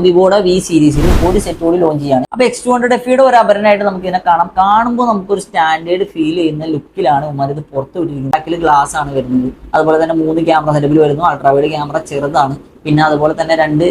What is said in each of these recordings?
വിവോയുടെ V സീരീസിൽ ഒരു set കൂടി ലോഞ്ച് ചെയ്യാണ്. അപ്പോൾ എക്സ് ടു ഹൺഡ്രഡ് എഫിയുടെ ഒരു അപരനായിട്ട് നമുക്ക് ഇതിനെ കാണാം. കാണുമ്പോൾ നമുക്ക് ഒരു സ്റ്റാൻഡേർഡ് ഫീൽ ചെയ്യുന്ന ലുക്കിലാണ് ഉമ്മാർ ഇത് പുറത്ത് വിട്ടിരിക്കുന്നത്. ബാക്കിൽ ഗ്ലാസ് ആണ് വരുന്നത്. അതുപോലെ തന്നെ മൂന്ന് ക്യാമറ സെറ്റപ്പിൽ വരുന്നു. അൾട്രാവൈഡ് ക്യാമറ ചെറുതാണ്. പിന്നെ അതുപോലെ തന്നെ രണ്ട്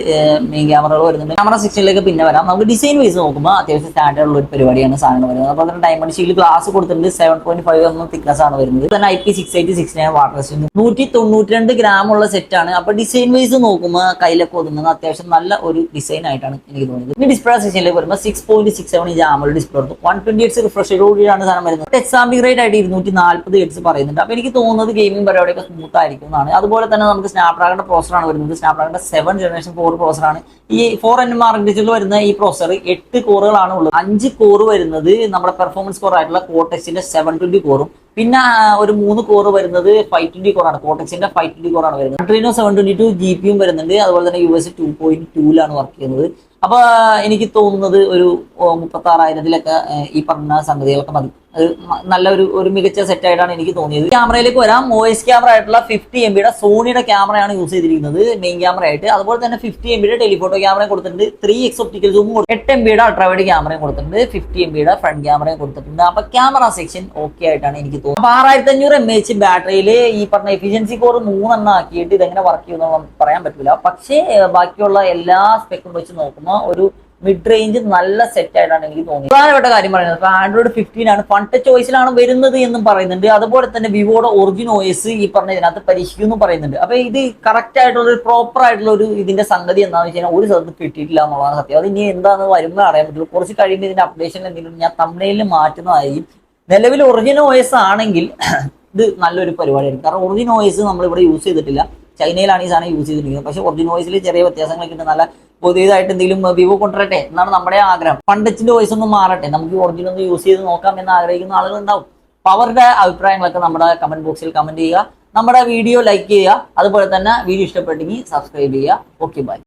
മെയിൻ ക്യാമറകൾ വരുന്നുണ്ട്. ക്യാമറ സെക്ഷനിലേക്ക് പിന്നെ വരാം. നമുക്ക് ഡിസൈൻ വൈസ് നോക്കുമ്പോൾ അത്യാവശ്യം സ്റ്റാൻഡേർഡ് ഉള്ള ഒരു പരിപാടിയാണ് സാധനം വരുന്നത്. അതുപോലെ തന്നെ ഡയമണ്ട് ഷീൽ ഗ്ലാസ് കൊടുത്തിട്ടുണ്ട്. Seven point five M thickness ആണ് വരുന്നത്. തന്നെ I P six eighty six nine water resistance നൂറ്റി തൊണ്ണൂറ്റി രണ്ട് ഗ്രാം ഉള്ള സെറ്റാണ് അപ്പൊ ഡിസൈൻ വൈസ് നോക്കുമ്പോൾ കയ്യിലൊക്കെ ഒതുങ്ങുന്ന അത്യാവശ്യം നല്ല ഒരു ഡിസൈൻ ആയിട്ടാണ് എനിക്ക് തോന്നുന്നത് ഇനി ഡിസ്പ്ലേ സെക്ഷനിലേക്ക് വരുമ്പോൾ six point six seven inch AMOLED display എടുത്തു വൺ ട്വന്റി എയ്റ്റ്സ് റിഫ്രഷോടുകൂടിയാണ് സാധനം വരുന്നത്. എക്സാമ്പിൾ റേറ്റ് ആയിട്ട് ഇരുന്നൂറ്റി നാൽപ്പത് എയ്റ്റ്സ് പറയുന്നുണ്ട്. അപ്പൊ എനിക്ക് തോന്നുന്നത് ഗെയിമിംഗ് പരിപാടിയൊക്കെ സ്മൂത്ത് ആയിരിക്കും എന്നാണ്. അതുപോലെ തന്നെ നമുക്ക് സ്നാപ്ഡ്രാഗണിന്റെ പ്രോസറാണ് വരുന്നത്. സ്നാപ്ഡ്രാഗണിന്റെ സെവൻ ജനറേഷൻ ഫോർ പ്രോസറാണ് ഈ ഫോർ എൻ എം ആർക്കിടെക്ചറിൽ വരുന്ന ഈ പ്രോസർ എട്ട് കോറുകളാണ് ഉള്ളത്. അഞ്ച് കോറ് വരുന്നത് നമ്മുടെ പെർഫോമൻസ് കോർ ആയിട്ടുള്ള കോട്ടക്സിന്റെ സെവൻ ട്വന്റി കോറും പിന്നെ ഒരു മൂന്ന് കോർ വരുന്നത് ഫൈവ് ട്വന്റി കോറാണ് കോട്ടക്സിന്റെ ഫൈവ് ട്വന്റി കോറാണ് വരുന്നത്. Adreno seven twenty two G പിയും വരുന്നുണ്ട്. അതുപോലെ തന്നെ യു എസ് ടു പോയിന്റ് ടൂലാണ് വർക്ക് ചെയ്യുന്നത്. അപ്പൊ എനിക്ക് തോന്നുന്നത് ഒരു മുപ്പത്തി ആറായിരത്തിലൊക്കെ ഈ പറഞ്ഞ സംഗതികളൊക്കെ മതി. നല്ല ഒരു ഒരു മികച്ച സെറ്റ് ആയിട്ടാണ് എനിക്ക് തോന്നിയത്. ക്യാമറയിലേക്ക് വരാം. ഒ ക്യാമറ ആയിട്ടുള്ള ഫിഫ്റ്റി എം ബിയുടെ സോണിയുടെ ക്യാമറയാണ് യൂസ് ചെയ്തിരിക്കുന്നത് മെയിൻ ക്യാമറ ആയിട്ട്. അതുപോലെ തന്നെ ഫിഫ്റ്റി എം ബിയുടെ ടെലിഫോട്ടോ ക്യാമറയും കൊടുത്തിട്ടുണ്ട്. ത്രീ എക്സ് ഒപ്റ്റിക്കൽ സൂം എട്ട് എം ബിയുടെ അൾട്രാവൈഡ് ക്യാമറയും കൊടുത്തിട്ടുണ്ട്. ഫിഫ്റ്റി എം ബിയുടെ ഫ്രണ്ട് ക്യാമറയും കൊടുത്തിട്ടുണ്ട്. അപ്പൊ ക്യാമറ സെക്ഷൻ ഓക്കെ ആയിട്ടാണ് എനിക്ക് തോന്നുന്നത്. ആറായിരത്തി അഞ്ഞൂറ് എം എച്ച് ബാറ്ററിയിൽ ഈ പറഞ്ഞ എഫിഷ്യൻസി കോർ മൂന്നെണ്ണം ആക്കിയിട്ട് ഇതെങ്ങനെ വർക്ക് ചെയ്യുന്നു പറയാൻ പറ്റില്ല പക്ഷേ ബാക്കിയുള്ള എല്ലാ സ്പെക്കും വെച്ച് നോക്കുമ്പോൾ ഒരു മിഡ് റേഞ്ച് നല്ല സെറ്റ് ആയിട്ടാണ് എനിക്ക് തോന്നിയത്. പ്രധാനപ്പെട്ട കാര്യം പറയുന്നത് ഇപ്പൊ ആൻഡ്രോയിഡ് ഫിഫ്റ്റീൻ ആണ് ഫണ്ട് ചോയ്സിലാണ് വരുന്നത് എന്നും പറയുന്നുണ്ട്. അതുപോലെ തന്നെ വിവോയുടെ ഒറിജിൻ ഓയസ് ഈ പറഞ്ഞ ഇതിനകത്ത് പരീക്ഷിക്കുന്നു പറയുന്നുണ്ട്. അപ്പൊ ഇത് കറക്റ്റ് ആയിട്ടുള്ള ഒരു പ്രോപ്പർ ആയിട്ടുള്ള ഒരു ഇതിന്റെ സംഗതി എന്താണെന്ന് വെച്ച് കഴിഞ്ഞാൽ ഒരു സ്ഥലത്ത് കിട്ടിയിട്ടില്ല എന്നുള്ളതാണ് സത്യം. അത് ഇനി എന്താണെന്ന് വരുമ്പോൾ അറിയാൻ പറ്റുള്ളൂ കുറച്ച് കഴിയുമ്പോൾ ഇതിന്റെ അപ്ഡേഷൻ എന്തെങ്കിലും ഞാൻ തമിഴിൽ മാറ്റുന്നതായിരിക്കും. നിലവിൽ ഒറിജിൻ ഓയസ് ആണെങ്കിൽ ഇത് നല്ലൊരു പരിപാടിയായിരിക്കും. കാരണം ഒറിജിൻ ഓയസ് നമ്മൾ ഇവിടെ യൂസ് ചെയ്തിട്ടില്ല. ചൈനയിലാണ് ഈ സാധനം യൂസ് ചെയ്തിരിക്കുന്നത്. പക്ഷേ ഒറിജിൻ ഓയിസിൽ ചെറിയ വ്യത്യാസങ്ങളൊക്കെ ഉണ്ട്. നല്ല പുതിയതായിട്ട് എന്തെങ്കിലും വിവോ കൊണ്ടുവരട്ടെ എന്നാണ് നമ്മുടെ ആഗ്രഹം. പണ്ടച്ചിന്റെ വോയിസ് ഒന്ന് മാറട്ടെ. നമുക്ക് ഒറിജിനൽ ഒന്ന് യൂസ് ചെയ്ത് നോക്കാം എന്ന് ആഗ്രഹിക്കുന്ന ആളുകൾ ഉണ്ടാവും. അവരുടെ അഭിപ്രായങ്ങളൊക്കെ നമ്മുടെ കമന്റ് ബോക്സിൽ കമന്റ് ചെയ്യുക. നമ്മുടെ വീഡിയോ ലൈക്ക് ചെയ്യുക. അതുപോലെ തന്നെ വീഡിയോ ഇഷ്ടപ്പെട്ടെങ്കിൽ സബ്സ്ക്രൈബ് ചെയ്യുക. Okay bye